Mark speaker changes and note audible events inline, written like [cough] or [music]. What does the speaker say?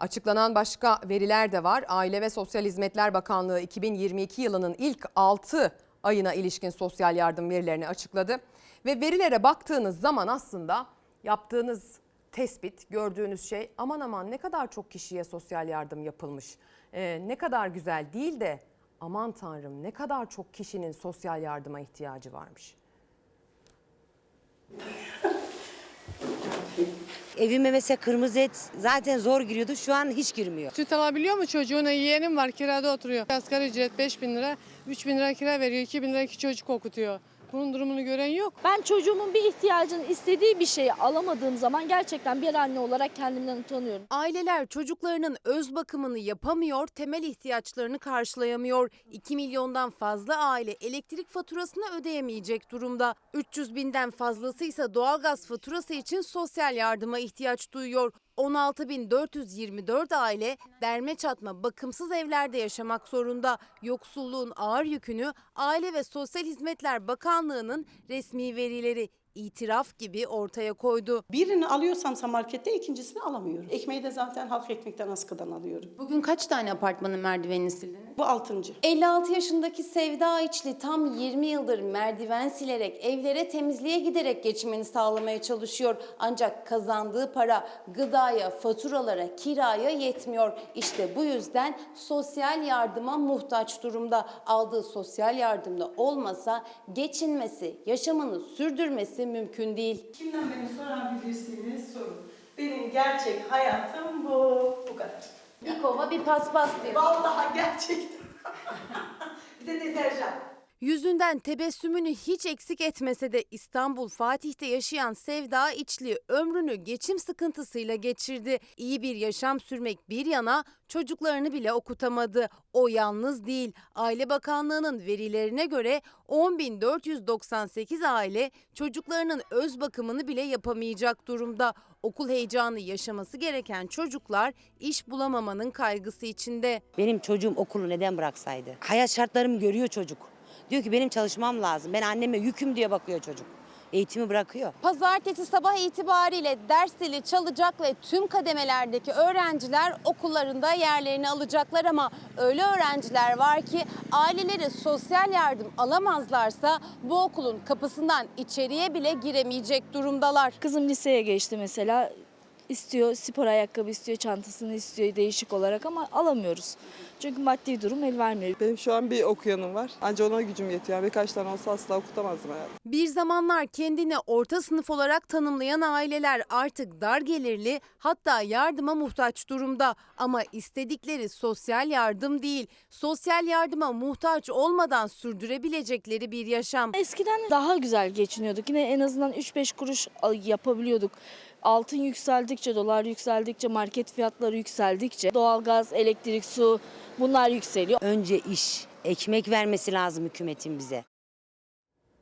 Speaker 1: Açıklanan başka veriler de var. Aile ve Sosyal Hizmetler Bakanlığı 2022 yılının ilk 6 ayına ilişkin sosyal yardım verilerini açıkladı. Ve verilere baktığınız zaman aslında yaptığınız tespit, gördüğünüz şey aman aman ne kadar çok kişiye sosyal yardım yapılmış. Ee, ne kadar güzel değil de aman tanrım ne kadar çok kişinin sosyal yardıma ihtiyacı varmış.
Speaker 2: Evime mesela kırmızı et zaten zor giriyordu. Şu an hiç girmiyor.
Speaker 3: Süt alabiliyor mu çocuğuna? Yeğenim var kirada oturuyor. Asgari ücret 5 bin lira, 3 bin lira kira veriyor, 2 bin lira iki çocuk okutuyor. Bunun durumunu gören yok.
Speaker 4: Ben çocuğumun bir ihtiyacını istediği bir şeyi alamadığım zaman gerçekten bir anne olarak kendimden utanıyorum.
Speaker 5: Aileler çocuklarının öz bakımını yapamıyor, temel ihtiyaçlarını karşılayamıyor. 2 milyondan fazla aile elektrik faturasını ödeyemeyecek durumda. 300 binden fazlası ise doğalgaz faturası için sosyal yardıma ihtiyaç duyuyor. 16.424 aile derme çatma bakımsız evlerde yaşamak zorunda. Yoksulluğun ağır yükünü Aile ve Sosyal Hizmetler Bakanlığı'nın resmi verileri itiraf gibi ortaya koydu.
Speaker 6: Birini alıyorsamsa markette ikincisini alamıyorum. Ekmeği de zaten halk ekmekten askıdan alıyorum.
Speaker 7: Bugün kaç tane apartmanın merdivenini sildiniz?
Speaker 6: Bu altıncı.
Speaker 7: 56 yaşındaki Sevda İçli tam 20 yıldır merdiven silerek, evlere temizliğe giderek geçimini sağlamaya çalışıyor. Ancak kazandığı para gıdaya, faturalara, kiraya yetmiyor. İşte bu yüzden sosyal yardıma muhtaç durumda. Aldığı sosyal yardımda olmasa geçinmesi, yaşamını sürdürmesi mümkün değil.
Speaker 6: Kimden beni sorabilirsiniz sorun. Benim gerçek hayatım bu. Bu kadar.
Speaker 7: Bir kova bir paspas diyor.
Speaker 6: Vallahi gerçekten. [laughs] bir de deterjan.
Speaker 5: Yüzünden tebessümünü hiç eksik etmese de İstanbul Fatih'te yaşayan Sevda İçli ömrünü geçim sıkıntısıyla geçirdi. İyi bir yaşam sürmek bir yana çocuklarını bile okutamadı. O yalnız değil. Aile Bakanlığı'nın verilerine göre 10.498 aile çocuklarının öz bakımını bile yapamayacak durumda. Okul heyecanı yaşaması gereken çocuklar iş bulamamanın kaygısı içinde.
Speaker 2: Benim çocuğum okulu neden bıraksaydı? Hayat şartlarımı görüyor çocuk. Diyor ki benim çalışmam lazım. Ben anneme yüküm diye bakıyor çocuk. Eğitimi bırakıyor.
Speaker 5: Pazartesi sabah itibariyle ders zili çalacak ve tüm kademelerdeki öğrenciler okullarında yerlerini alacaklar ama öyle öğrenciler var ki aileleri sosyal yardım alamazlarsa bu okulun kapısından içeriye bile giremeyecek durumdalar.
Speaker 4: Kızım liseye geçti mesela. İstiyor spor ayakkabı istiyor, çantasını istiyor değişik olarak ama alamıyoruz. Çünkü maddi durum el vermiyor.
Speaker 8: Benim şu an bir okuyanım var. Ancak ona gücüm yetiyor. Yani birkaç tane olsa asla okutamazdım herhalde.
Speaker 5: Bir zamanlar kendini orta sınıf olarak tanımlayan aileler artık dar gelirli hatta yardıma muhtaç durumda. Ama istedikleri sosyal yardım değil, sosyal yardıma muhtaç olmadan sürdürebilecekleri bir yaşam.
Speaker 4: Eskiden daha güzel geçiniyorduk. Yine en azından 3-5 kuruş yapabiliyorduk. Altın yükseldikçe, dolar yükseldikçe, market fiyatları yükseldikçe doğalgaz, elektrik, su bunlar yükseliyor.
Speaker 2: Önce iş, ekmek vermesi lazım hükümetin bize.